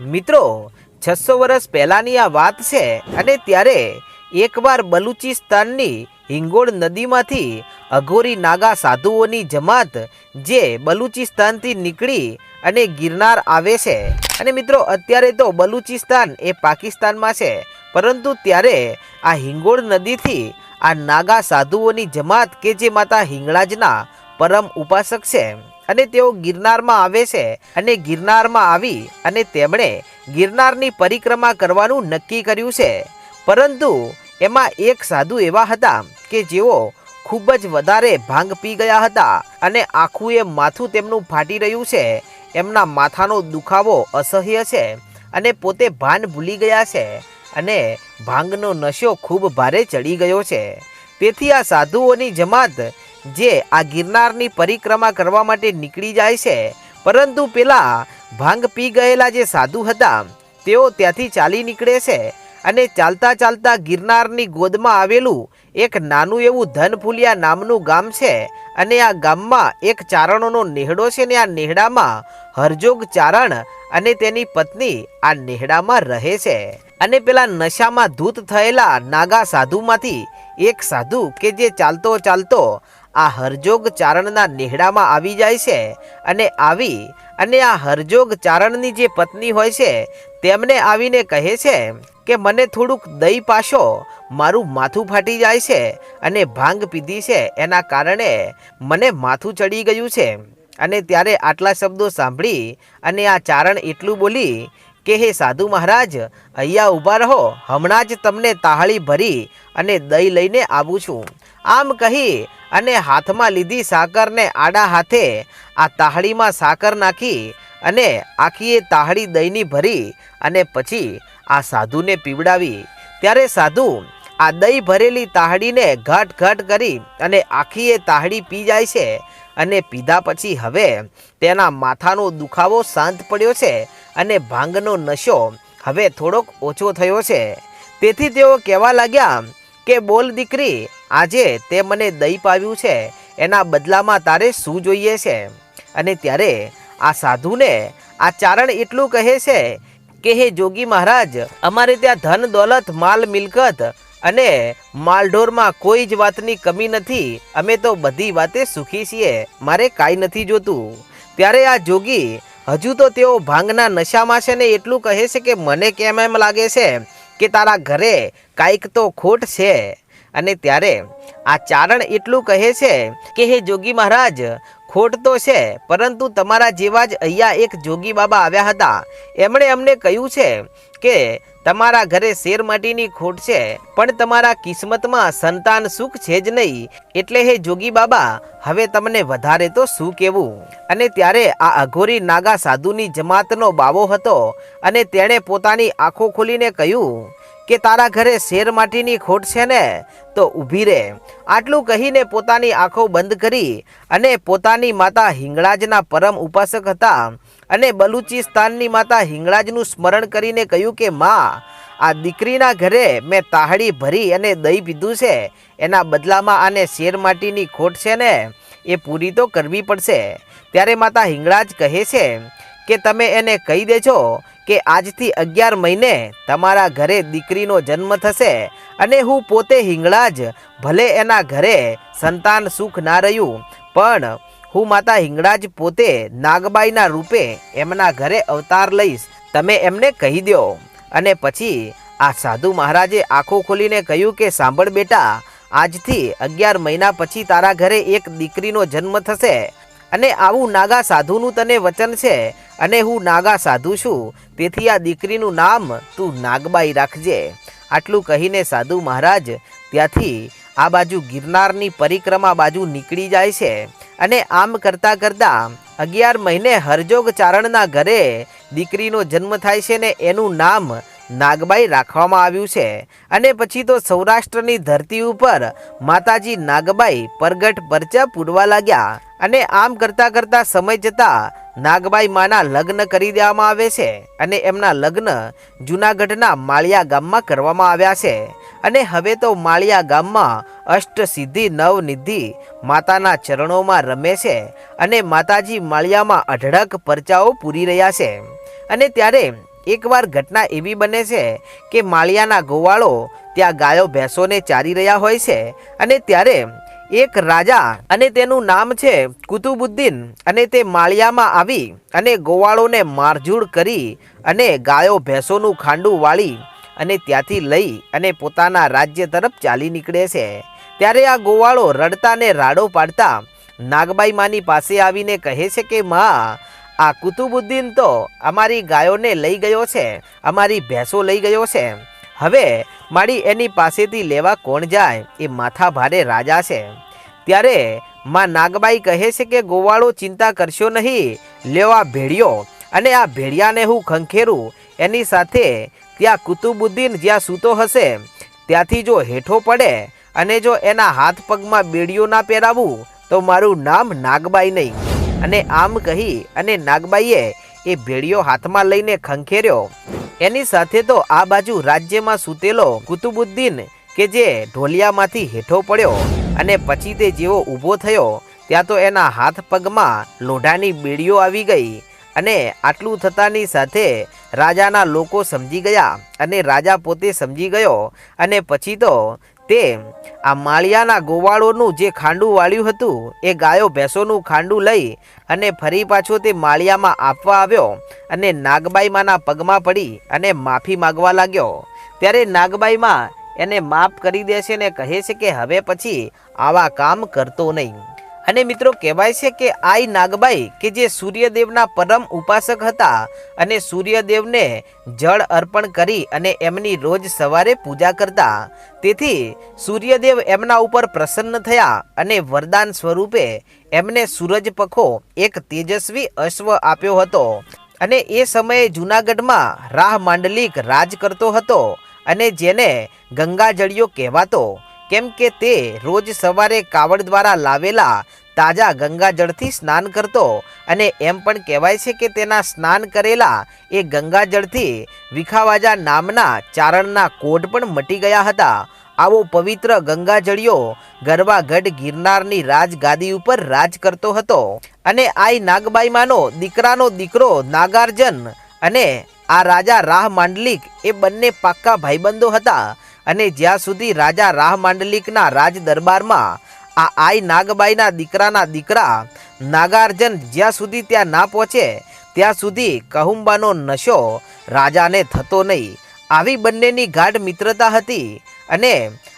મિત્રો, છસો વર્ષ પહેલાંની આ વાત છે અને ત્યારે એકવાર બલુચિસ્તાનની હિંગોળ નદીમાંથી અઘોરી નાગા સાધુઓની જમાત જે બલુચિસ્તાનથી નીકળી અને ગિરનાર આવે છે. અને મિત્રો, અત્યારે તો બલુચિસ્તાન એ પાકિસ્તાનમાં છે, પરંતુ ત્યારે આ હિંગોળ નદીથી આ નાગા સાધુઓની જમાત કે જે માતા હિંગળાજના પરમ ઉપાસક છે. અને તેઓ ગિરનારમાં આવે છે અને ગિરનારમાં આવી અને તેમણે ગિરનારની પરિક્રમા કરવાનું નક્કી કર્યું છે. પરંતુ એમાં એક સાધુ એવા હતા કે જેઓ ખૂબ જ વધારે ભાંગ પી ગયા હતા અને આખું એ માથું તેમનું ફાટી રહ્યું છે. એમના માથાનો દુખાવો અસહ્ય છે અને પોતે ભાન ભૂલી ગયા છે અને ભાંગનો નશો ખૂબ ભારે ચડી ગયો છે. તેથી આ સાધુઓની જમાત જે આ ગિરનારની પરિક્રમા કરવા માટે નીકળી જાય છે. પરંતુ પેલા ભાંગ પી ગયેલા જે સાધુ હતા, તેઓ ત્યાંથી ચાલી નીકળે છે અને ચાલતા ચાલતા ગિરનારની ગોદમાં આવેલું એક નાનું એવું ધનફુલિયા નામનું ગામ છે અને આ ગામમાં એક ચારણોનો નેહડો છે ને આ નેહડામાં હરજોગ ચારણ અને તેની પત્ની આ નેહડામાં રહે છે. અને પેલા નશામાં ધૂત થયેલા નાગા સાધુમાંથી એક સાધુ કે જે ચાલતો ચાલતો આ હરજોગ ચારણના નેહડામાં આવી જાય છે અને આવી અને આ હરજોગ ચારણની જે પત્ની હોય છે, તેમને આવીને કહે છે કે, મને થોડુંક દહીં પાશો, મારું માથું ફાટી જાય છે અને ભાંગ પીધી છે. એના કારણે મને માથું ચડી ગયું છે. અને ત્યારે આટલા શબ્દો સાંભળી અને આ ચારણ એટલું બોલી કે, હે સાધુ મહારાજ, અહીંયા ઊભા રહો. હમણાં જ તમને તાહળી ભરી અને દહીં લઈને આવું છું. આમ કહી અને હાથમાં લીધી સાકરને આડા હાથે આ તાહડીમાં સાકર નાખી અને આખીએ તાહડી દહીંની ભરી અને પછી આ સાધુને પીવડાવી. ત્યારે સાધુ આ દહીં ભરેલી તાહડીને ઘટ ઘટ કરી અને આખીએ તાહડી પી જાય છે અને પીધા પછી હવે તેના માથાનો દુખાવો શાંત પડ્યો છે અને ભાંગનો નશો હવે થોડોક ઓછો થયો છે. તેથી તેઓ કહેવા લાગ્યા કે બોલ દીકરી, આજે તે મને દહીં પાવ્યું છે, એના બદલામાં તારે શું જોઈએ છે? અને ત્યારે આ સાધુને આ ચારણ એટલું કહે છે કે, હે જોગી મહારાજ, અમારે ત્યાં ધન, દોલત, માલ, મિલકત અને માલઢોરમાં કોઈ જ વાતની કમી નથી. અમે તો બધી વાતે સુખી છીએ, મારે કાંઈ નથી જોતું. ત્યારે આ જોગી હજુ તો તેઓ ભાંગના નશામાં છે ને એટલું કહે છે કે, મને કેમ એમ લાગે છે? કે તારા ઘરે કાંઈક તો ખોટ છે? અને ત્યારે આ ચારણ એટલું કહે છે કે, હે જોગી મહારાજ, ખોટ તો છે, પરંતુ તમારા જેવા જ અહીંયા એક જોગી બાબા આવ્યા હતા. એમણે અમને કહ્યું છે કે તમારા ઘરે શેર માટીની ખોટ છે, પણ તમારા કિસ્મતમાં સંતાન સુખ છે જ નહીં. એટલે હે જોગી બાબા, હવે તમને વધારે તો શું કહેવું અને ત્યારે આ અઘોરી નાગા સાધુની જમાતનો બાવો હતો અને તેણે પોતાની આંખો ખોલીને કહ્યું કે તારા ઘરે શેર માટીની ખોટ છે ને, તો ઊભી રહે આટલું કહીને પોતાની આંખો બંધ કરી અને પોતાની માતા હિંગળાજના પરમ ઉપાસક હતા અને બલુચિસ્તાનની માતા હિંગળાજનું સ્મરણ કરીને કહ્યું કે, માં, આ દીકરીના ઘરે મેં તાહડી ભરી અને દહીં પીધું છે. એના બદલામાં આને શેર માટીની ખોટ છે ને, એ પૂરી તો કરવી પડશે. ત્યારે માતા હિંગળાજ કહે છે કે, તમે એને કહી દેજો કે આજથી અગિયાર મહિને તમારા ઘરે દીકરીનો જન્મ થશે અને હું પોતે હિંગળા જ, ભલે એના ઘરે સંતાન સુખ ના રહ્યું, પણ હું માતા હિંગળા જ પોતે નાગબાઈના રૂપે એમના ઘરે અવતાર લઈશ. તમે એમને કહી દો અને પછી આ સાધુ મહારાજે આંખો ખોલીને કહ્યું કે સાંભળ બેટા, આજથી અગિયાર મહિના પછી તારા ઘરે એક દીકરીનો જન્મ થશે. અને આવું નાગા સાધુનું તને વચન છે, અને હું નાગા સાધુ છું, તેથી આ દીકરીનું નામ તું નાગબાઈ રાખજે. આટલું કહીને સાધુ મહારાજ, ત્યાંથી આ બાજુ ગિરનારની પરિક્રમા બાજુ નીકળી જાય છે, અને આમ કરતાં કરતાં અગિયાર મહિને હરજોગ ચારણના ઘરે દીકરીનો જન્મ થાય છે ને એનું નામ નાગબાઈ રાખવામાં આવ્યું છે. અને પછી તો સૌરાષ્ટ્રની ધરતી ઉપર માતાજી નાગબાઈ પરગટ પરચા પૂરવા લાગ્યા. અને આમ કરતાં કરતાં સમય જતાં નાગબાઈ માના લગ્ન કરી દેવામાં આવે છે. અને એમના લગ્ન જૂનાગઢના માળિયા ગામમાં કરવામાં આવ્યા છે. અને હવે તો માળિયા ગામમાં અષ્ટસિદ્ધિ નવનિધિ માતાના ચરણોમાં રમે છે. અને માતાજી માળિયામાં અઢળક પરચાઓ પૂરી રહ્યા છે. અને ત્યારે એકવાર ઘટના એવી બને છે કે માળિયાના ગોવાળો ત્યાં ગાયો ભેંસોને ચારી રહ્યા હોય છે અને ત્યારે એક રાજા અને તેનું નામ છે કુતુબુદ્દીન અને તે માળિયામાં આવી અને ગોવાળોને મારઝૂડ કરી અને ગાયો ભેંસોનું ખાંડું વાળી અને ત્યાંથી લઈ અને પોતાના રાજ્ય તરફ ચાલી નીકળે છે. ત્યારે આ ગોવાળો રડતા ને રાડો પાડતા નાગબાઈ માની પાસે આવીને કહે છે કે, માં આ કુતુબુદ્દીન તો અમારી ગાયોને લઈ ગયો છે, અમારી ભેંસો લઈ ગયો છે. હવે મારી એની પાસેથી લેવા કોણ જાય એ માથા ભારે રાજા છે. ત્યારે માં નાગબાઈ કહે છે કે, ગોવાળો ચિંતા કરશો નહીં, લેવા ભેડિયો અને આ ભેડિયાને હું ખંખેરું. એની સાથે ત્યાં કુતુબુદ્દીન જ્યાં સૂતો હશે, ત્યાંથી જો હેઠો પડે અને જો એના હાથ પગમાં બેડીઓ ના પહેરાવું, તો મારું નામ નાગબાઈ નહીં. અને આમ કહી અને નાગબાઈએ એ ભેડિયો હાથમાં લઈને ખંખેર્યો. એની સાથે તો આ બાજુ રાજ્યમાં સૂતેલો કુતુબુદ્દીન કે જે ઢોલિયામાંથી હેઠો પડ્યો અને પછી તે જેવો ઊભો થયો, ત્યાં તો એના હાથ પગમાં લોઢાની બેડીઓ આવી ગઈ અને આટલું થતાની સાથે રાજાના લોકો સમજી ગયા અને રાજા પોતે સમજી ગયો અને પછી તો તે આ માળિયાના ગોવાળોનું જે ખાંડું વાળ્યું હતું, એ ગાયો ભેંસોનું ખાંડું લઈ અને ફરી પાછો તે માળિયામાં આપવા આવ્યો અને નાગબાઈમાના પગમાં પડી અને માફી માગવા લાગ્યો. ત્યારે નાગબાઈમાં એને માફ કરી દે છે ને કહે છે કે હવે પછી આવા કામ કરતો નહીં. અને મિત્રો કહેવાય છે કે આઈ નાગબાઈ, કે જે સૂર્યદેવના પરમ ઉપાસક હતા અને સૂર્યદેવને જળ અર્પણ કરી અને એમની રોજ સવારે પૂજા કરતા. તેથી સૂર્યદેવ એમના ઉપર પ્રસન્ન થયા અને વરદાન સ્વરૂપે એમને સૂરજ પખો એક તેજસ્વી અશ્વ આપ્યો હતો અને એ સમયે જૂનાગઢમાં રાહ માંડલિક રાજ કરતો હતો અને જેને ગંગાજળિયો કહેવાતો. કેમ કે તે રોજ સવારે કાવડ દ્વારા લાવેલા તાજા ગંગાજળથી સ્નાન કરતો અને એમ પણ કહેવાય છે કે તેના સ્નાન કરેલા એ ગંગાજળથી વિખાવાજા નામના ચારણના કોટ પણ મટી ગયા હતા. આવો પવિત્ર ગંગાજળિયો ગરવાગઢ ગિરનારની રાજગાદી ઉપર રાજ કરતો હતો. અને આઈ નાગબાઈમાનો દીકરાનો દીકરો નાગાર્જન અને આ રાજા રાહ માંડલિક એ બંને પાક્કા ભાઈબંધો હતા. અને જ્યાં સુધી રાજા રાહ માંડલિકના રાજ દરબારમાં આ આઈ નાગબાઈના દીકરાના દીકરા નાગાર્જન જ્યાં સુધી ત્યાં ના પહોંચે, ત્યાં સુધી કહુંબાનો નશો રાજાને થતો નહીં. આવી બંનેની ગાઢ મિત્રતા હતી અને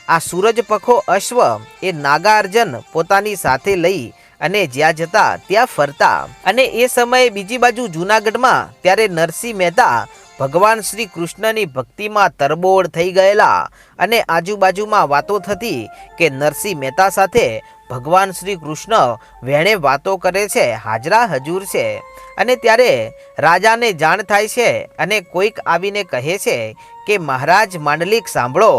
આ સૂરજ પખો અશ્વ એ નાગાર્જન પોતાની સાથે લઈ અને જ્યાં જતા ત્યાં ફરતા. અને એ સમયે બીજી બાજુ જૂનાગઢમાં ત્યારે નરસિંહ મહેતા ભગવાન શ્રી કૃષ્ણની ભક્તિમાં તરબોળ થઈ ગયેલા અને આજુબાજુમાં વાતો થતી કે નરસિંહ મહેતા સાથે ભગવાન શ્રી કૃષ્ણ વેણે વાતો કરે છે, હાજરા હજુર છે અને ત્યારે રાજાને જાણ થાય છે અને કોઈક આવીને કહે છે કે મહારાજ માંડલિક સાંભળો,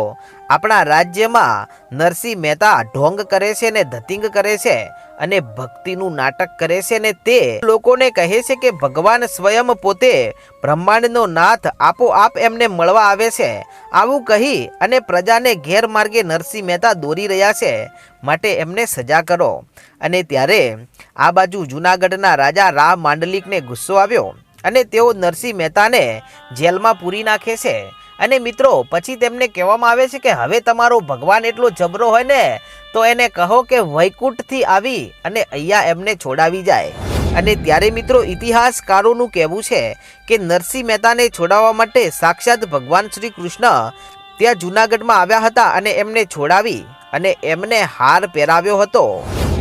આપણા રાજ્યમાં નરસિંહ મહેતા ઢોંગ કરે છે ને ધતિંગ કરે છે અને ભક્તિનું નાટક કરે છે ને તે લોકોને કહે છે કે ભગવાન સ્વયં પોતે બ્રહ્માંડનો નાથ આપોઆપ એમને મળવા આવે છે. આવું કહી અને પ્રજાને ગેરમાર્ગે નરસિંહ મહેતા દોરી રહ્યા છે. માટે એમને સજા કરો. અને ત્યારે આ બાજુ જૂનાગઢના રાજા રાહ માંડલિકને ગુસ્સો આવ્યો અને તેઓ નરસિંહ મહેતાને જેલમાં પૂરી નાખે છે. અને મિત્રો, પછી તેમને કહેવામાં આવે છે કે હવે તમારો ભગવાન એટલો જબરો હોય ને, તો એને કહો કે વૈકુંઠથી આવી અને અહીંયા એમને છોડાવી જાય. અને ત્યારે મિત્રો, ઇતિહાસકારોનું કહેવું છે કે નરસિંહ મહેતાને છોડાવવા માટે સાક્ષાત ભગવાન શ્રી કૃષ્ણ ત્યાં જૂનાગઢમાં આવ્યા હતા અને એમને છોડાવી અને એમને હાર પહેરાવ્યો હતો.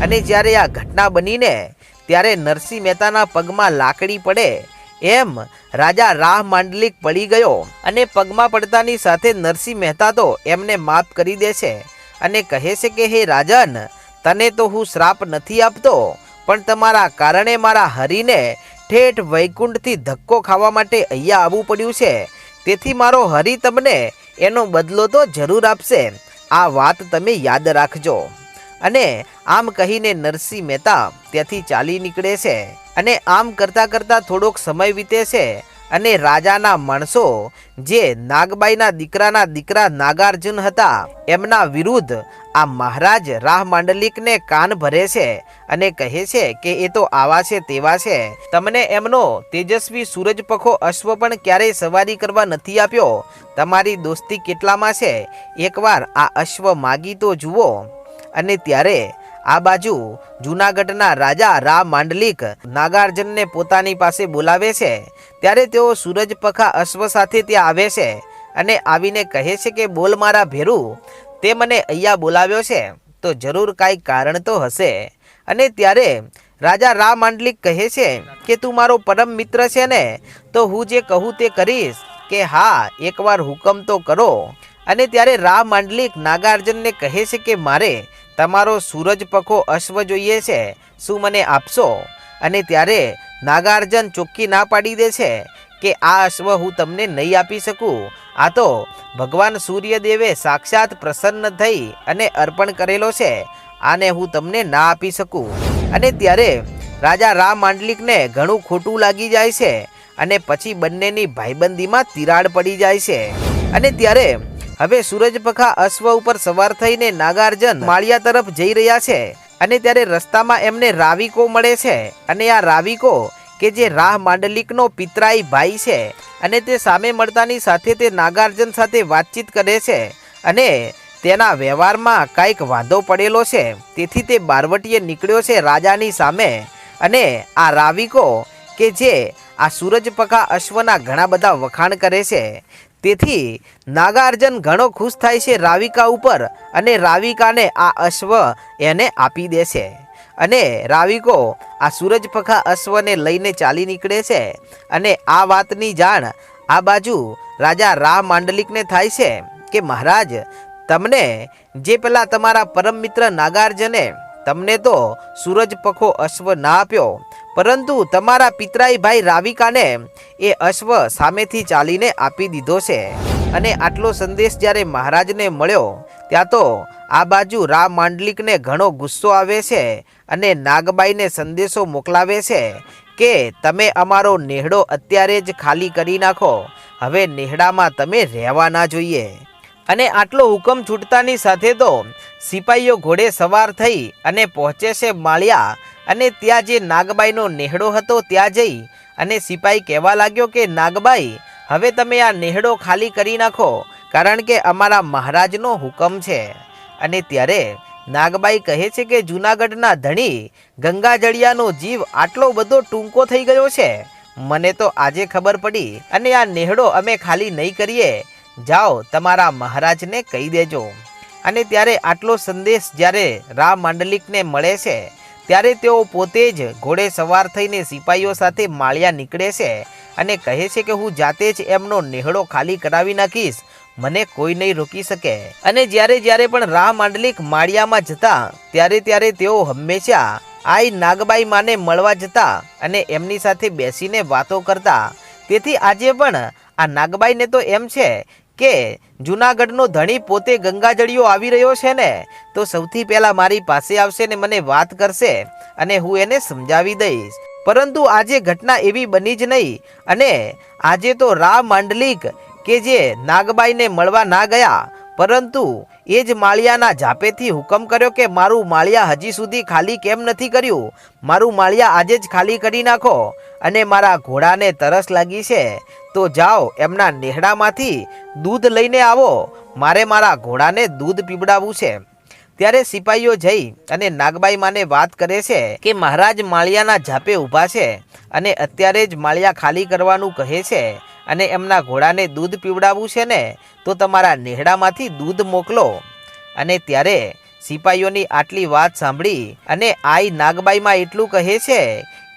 અને જ્યારે આ ઘટના બનીને, ત્યારે નરસિંહ મહેતાના પગમાં લાકડી પડે એમ રાજા રાહ માંડલિક પડી ગયો અને પગમાં પડતાની સાથે નરસિંહ મહેતા તો એમને માફ કરી દે છે અને કહે છે કે, હે રાજન, તને તો હું શ્રાપ નથી આપતો, પણ તમારા કારણે મારા હરિને ઠેઠ વૈકુંઠથી ધક્કો ખાવા માટે અહીંયા આવવું પડ્યું છે. તેથી મારો હરિ તમને એનો બદલો તો જરૂર આપશે. આ વાત તમે યાદ રાખજો. અને આમ કહીને નરસિંહ મહેતા ત્યાંથી ચાલી નીકળે છે. અને આમ કરતાં કરતાં થોડોક સમય વીતે છે અને રાજાના માણસો, જે નાગબાઈના દીકરાના દીકરા નાગાર્જુન હતા, એમના વિરુદ્ધ આ મહારાજ રાહ માંડલિકને કાન ભરે છે અને કહે છે કે એ તો આવા છે તેવા છે. તમને એમનો તેજસ્વી સૂરજ પખો અશ્વ પણ ક્યારેય સવારી કરવા નથી આપ્યો. તમારી દોસ્તી કેટલામાં છે? એકવાર આ અશ્વ માગી તો જુઓ. અને ત્યારે આ બાજુ જૂનાગઢના રાજા રા માંડલિક નાગાર્જુનને પોતાની પાસે બોલાવે છે. ત્યારે તેઓ સૂરજ પખા અશ્વ સાથે ત્યાં આવે છે અને આવીને કહે છે કે, બોલ મારા ભેરું, તે મને અહીંયા બોલાવ્યો છે, તો જરૂર કાંઈ કારણ તો હશે. અને ત્યારે રાજા રા માંડલિક કહે છે કે, તું મારો પરમ મિત્ર છે ને, તો હું જે કહું તે કરીશ કે, હા, એકવાર હુકમ તો કરો. અને ત્યારે રા માંડલિક નાગાર્જુનને કહે છે કે, મારે તમારો સૂરજ પખો અશ્વ જોઈએ છે, શું મને આપશો? અને ત્યારે નાગાર્જુન ચોખ્ખી ના પાડી દે છે કે આ અશ્વ હું તમને નહીં આપી શકું. આ તો ભગવાન સૂર્યદેવે સાક્ષાત પ્રસન્ન થઈ અને અર્પણ કરેલો છે. આને હું તમને ના આપી શકું. અને ત્યારે રાજા રામ માંડલિકને ઘણું ખોટું લાગી જાય છે અને પછી બંનેની ભાઈબંધીમાં તિરાડ પડી જાય છે. અને ત્યારે હવે સૂરજપખા અશ્વ ઉપર સવાર થઈને નાગાર્જુન માળિયા તરફ જઈ રહ્યા છે અને ત્યારે રસ્તામાં એમને રાવિકો મળે છે અને આ રાવિકો કે જે રાહ માંડલિકનો પિતરાઈ ભાઈ છે અને તે સામે મળતાની સાથે તે નાગાર્જુન સાથે વાતચીત કરે છે અને તેના વ્યવહારમાં કાંઈક વાંધો પડેલો છે. તેથી તે બારવટીએ નીકળ્યો છે રાજાની સામે અને આ રાવિકો કે જે આ સૂરજપખા અશ્વના ઘણા બધા વખાણ કરે છે. તેથી નાગાર્જુન ઘણો ખુશ થાય છે રાવિકા ઉપર અને રાવિકાને આ અશ્વ એને આપી દે છે. અને રાવિકો આ સૂરજપખા અશ્વને લઈને ચાલી નીકળે છે અને આ વાતની જાણ આ બાજુ રાજા રા માંડલિકને થાય છે કે મહારાજ, તમને જે પેલા તમારા પરમ મિત્ર નાગાર્જુને તમને તો સૂરજ પખો અશ્વ ના આપ્યો. પરંતુ તમારા પિતરાઈ ભાઈ રાવિકાને એ અશ્વ સામેથી ચાલીને આપી દીધો છે. અને આટલો સંદેશ જ્યારે મહારાજને મળ્યો, ત્યાં તો આ બાજુ રા માંડલિકને ઘણો ગુસ્સો આવે છે અને નાગબાઈને સંદેશો મોકલાવે છે કે તમે અમારો નેહડો અત્યારે જ ખાલી કરી નાખો. હવે નેહડામાં તમે રહેવા ના જોઈએ. અને આટલો હુકમ છૂટતાની સાથે તો સિપાહીઓ ઘોડે સવાર થઈ અને પહોંચે છે માળિયા અને ત્યાં જે નાગબાઈનો નેહડો હતો ત્યાં જઈ અને સિપાહી કહેવા લાગ્યો કે, નાગબાઈ, હવે તમે આ નેહડો ખાલી કરી નાખો, કારણ કે અમારા મહારાજનો હુકમ છે. અને ત્યારે નાગબાઈ કહે છે કે, જૂનાગઢના ધણી ગંગાજળિયાનો જીવ આટલો બધો ટૂંકો થઈ ગયો છે. મને તો આજે ખબર પડી અને આ નેહડો અમે ખાલી નહીં કરીએ. જાઓ, તમારા મહારાજને કહી દેજો. અને ત્યારે આટલો સંદેશ જ્યારે રામ માંડલિકને મળે છે, ત્યારે તેઓ પોતે જ ઘોડે સવાર થઈને સિપાહીઓ સાથે માળિયા નીકળે છે અને કહે છે કે હું જાતે જ એમનો નેહડો ખાલી કરાવી નાખીશ, મને કોઈ નહીં રોકી શકે. અને જ્યારે જ્યારે પણ રાહ માંડલિક માળિયામાં જતા, ત્યારે ત્યારે તેઓ હંમેશા આઈ નાગબાઈ માને મળવા જતા અને એમની સાથે બેસીને વાતો કરતા. તેથી આજે પણ આ નાગબાઈને તો એમ છે કે જૂનાગઢનો ધણી પોતે ગંગાજળિયો આવી રહ્યો છે ને, તો સૌથી પહેલાં મારી પાસે આવશે ને મને વાત કરશે અને હું એને સમજાવી દઈશ. પરંતુ આજે ઘટના એવી બની જ નહીં અને આજે તો રા માંડલિક કે જે નાગબાઈને મળવા ના ગયા, પરંતુ એ જ માળિયાના ઝાપેથી હુકમ કર્યો કે મારું માળિયા હજી સુધી ખાલી કેમ નથી કર્યું? મારું માળિયા આજે જ ખાલી કરી નાખો અને મારા ઘોડાને તરસ લાગી છે. તો જાઓ એમના નેહડામાંથી દૂધ લઈને આવો. મારે મારા ઘોડાને દૂધ પીવડાવવું છે. ત્યારે સિપાહીઓ જઈ અને નાગબાઈ માને વાત કરે છે કે મહારાજ માળિયાના ઝાપે ઊભા છે અને અત્યારે જ માળિયા ખાલી કરવાનું કહે છે. અને એમના ઘોડાને દૂધ પીવડાવવું છે ને, તો તમારા નેહડામાંથી દૂધ મોકલો. અને ત્યારે સિપાહીઓની આટલી વાત સાંભળી અને આઈ નાગબાઈમાં એટલું કહે છે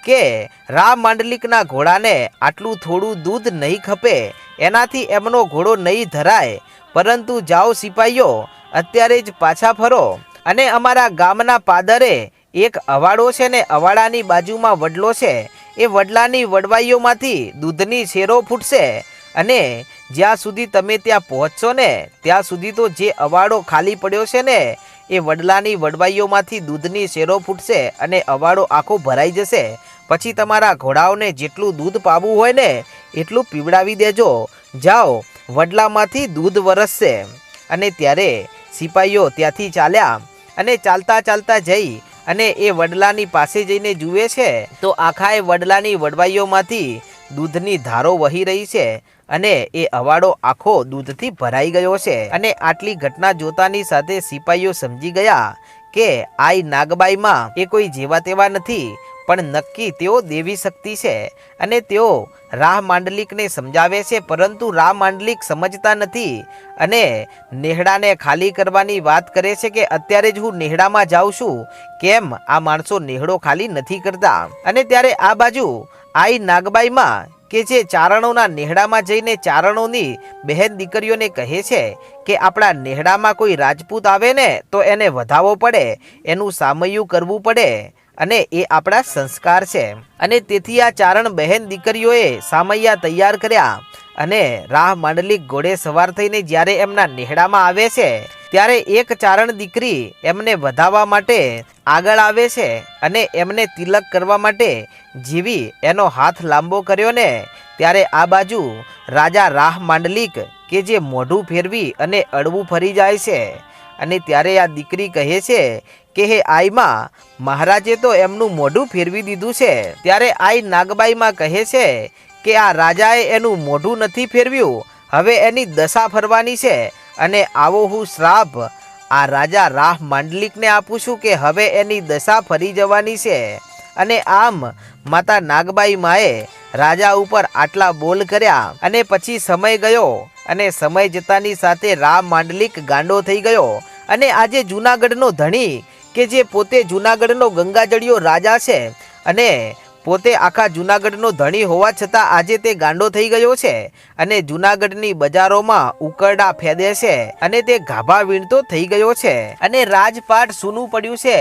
કે રામ માંડલિકના ઘોડાને આટલું થોડું દૂધ નહીં ખપે, એનાથી એમનો ઘોડો નહીં ધરાય. પરંતુ જાઓ સિપાહીઓ અત્યારે જ પાછા ફરો. અને અમારા ગામના પાદરે એક અવાડો છે ને, અવાડાની બાજુમાં વડલો છે. એ વડલાની વડવાઈઓમાંથી દૂધની શેરો ફૂટશે અને જ્યાં સુધી તમે ત્યાં પહોંચશો ને, ત્યાં સુધી તો જે અવાડો ખાલી પડ્યો છે ને, એ વડલાની વડવાઈઓમાંથી દૂધની શેરો ફૂટશે અને અવાડો આખો ભરાઈ જશે. પછી તમારા ઘોડાઓને જેટલું દૂધ પાવું હોય ને, એટલું પીવડાવી દેજો. જાઓ, વડલામાંથી દૂધ વરસશે. અને ત્યારે સિપાહીઓ ત્યાંથી ચાલ્યા અને ચાલતા ચાલતા જઈ અને એ વડલાની પાસે જઈને જુએ છે, તો આખા વડલાની વડવાઈઓમાંથી દૂધની ધારો વહી રહી છે અને એ અવાડો આખો દૂધથી ભરાઈ ગયો છે. અને આટલી ઘટના જોતાની સાથે સિપાહીઓ સમજી ગયા કે આઈ નાગબાઈમાં એ કોઈ જેવા તેવા નથી પણ નક્કી તેઓ દેવી શક્તિ છે અને તેઓ રાહ માંડલિકને સમજાવે છે, પરંતુ રાહ માંડલિક સમજતા નથી અને નેહડાને ખાલી કરવાની વાત કરે છે કે અત્યારે જ હું નેહડામાં જાઉં છું. કેમ? આ માણસો નેહડો ખાલી નથી કરતા. અને ત્યારે આ બાજુ આઈ નાગબાઈમાં કે જે ચારણોના નેહડામાં જઈને ચારણોની બહેન દીકરીઓને કહે છે કે આપણા નેહડામાં કોઈ રાજપૂત આવે ને તો એને વધાવવો પડે, એનું સામયું કરવું પડે. અને એ આપણા સંસ્કાર છે. અને તેથી આ ચારણ બહેન દીકરીઓએ સામૈયા તૈયાર કર્યા. અને રાહ માંડલિક ઘોડે સવાર થઈને જ્યારે એમના નેહડામાં આવે છે, ત્યારે એક ચારણ દીકરી એમને વધાવવા માટે આગળ આવે છે અને એમને તિલક કરવા માટે જીવી એનો હાથ લાંબો કર્યો ને, ત્યારે આ બાજુ રાજા રાહ માંડલિક કે જે મોઢું ફેરવી અને અડવું ફરી જાય છે. અને ત્યારે આ દીકરી કહે છે કે હે આઈમાં, મહારાજે તો એમનું મોઢું ફેરવી દીધું છે. ત્યારે આઈ નાગબાઈમાં કહે છે કે આ રાજાએ એનું મોઢું નથી ફેરવ્યું, હવે એની દશા ફરવાની છે અને આવો હું શ્રાપ આ રાજા રાહ માંડલિકને આપું છું કે હવે એની દશા ફરી જવાની છે. અને આમ માતા નાગબાઈ માએ રાજા ઉપર આટલા બોલ કર્યા અને પછી સમય ગયો અને સમય જતાની સાથે રામ માંડલિક ગાંડો થઈ ગયો અને આજે જૂનાગઢનો ધણી કે જે પોતે જૂનાગઢનો ગંગાજળિયો રાજા છે અને પોતે આખા જૂનાગઢનો ધણી હોવા છતાં આજે તે ગાંડો થઈ ગયો છે અને જૂનાગઢની બજારોમાં ઉકરડા ફેદે છે અને તે ગાભા વીણતો થઈ ગયો છે અને રાજપાટ સૂનું પડ્યું છે.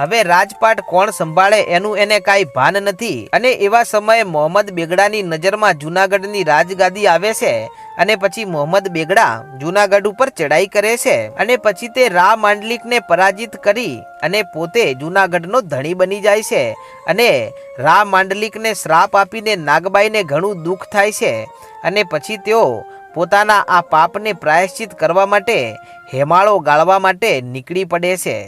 હવે રાજપાટ કોણ સંભાળે એનું એને કાંઈ ભાન નથી. અને એવા સમયે મોહમ્મદ બેગડાની નજરમાં જૂનાગઢની રાજગાદી આવે છે અને પછી મોહમ્મદ બેગડા જૂનાગઢ ઉપર ચડાઈ કરે છે અને પછી તે રા માંડલિકને પરાજિત કરી અને પોતે જૂનાગઢનો ધણી બની જાય છે અને રા માંડલિકને શ્રાપ આપીને નાગબાઈને ઘણું દુઃખ થાય છે અને પછી તેઓ પોતાના આ પાપને પ્રાયશ્ચિત કરવા માટે, હેમાળો ગાળવા માટે નીકળી પડે છે.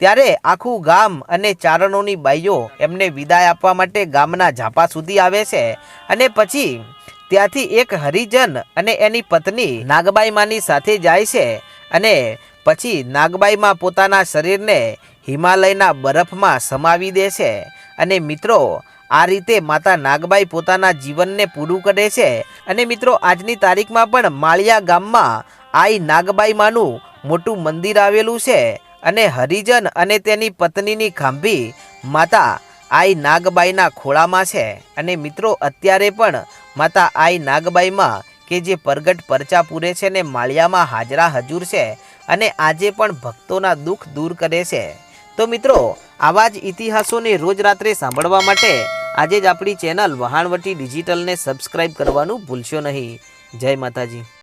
ત્યારે આખું ગામ અને ચારણોની બાઈઓ એમને વિદાય આપવા માટે ગામના ઝાપા સુધી આવે છે અને પછી ત્યાંથી એક હરિજન અને એની પત્ની નાગબાઈ માની સાથે જાય છે અને પછી નાગબાઈમાં પોતાના શરીરને હિમાલયના બરફમાં સમાવી દે છે અને મિત્રો, આ રીતે માતા નાગબાઈ પોતાના જીવનને પૂરું કરે છે અને મિત્રો, આજની તારીખમાં પણ માળિયા ગામમાં આઈ નાગબાઈ માનું મોટું મંદિર આવેલું છે. અને હરિજન અને તેની પત્નીની ખાંભી માતા આઈ નાગબાઈના ખોળામાં છે. અને મિત્રો, અત્યારે પણ માતા આઈ નાગબાઈમાં કે જે પરગટ પરચા પૂરે છે ને માળિયામાં હાજરા હજુર છે અને આજે પણ ભક્તોના દુઃખ દૂર કરે છે. તો મિત્રો, આવા જ ઇતિહાસોને રોજ રાત્રે સાંભળવા માટે આજે જ આપણી ચેનલ વહાણવટી ડિજિટલને સબસ્ક્રાઇબ કરવાનું ભૂલશો નહીં. જય માતાજી.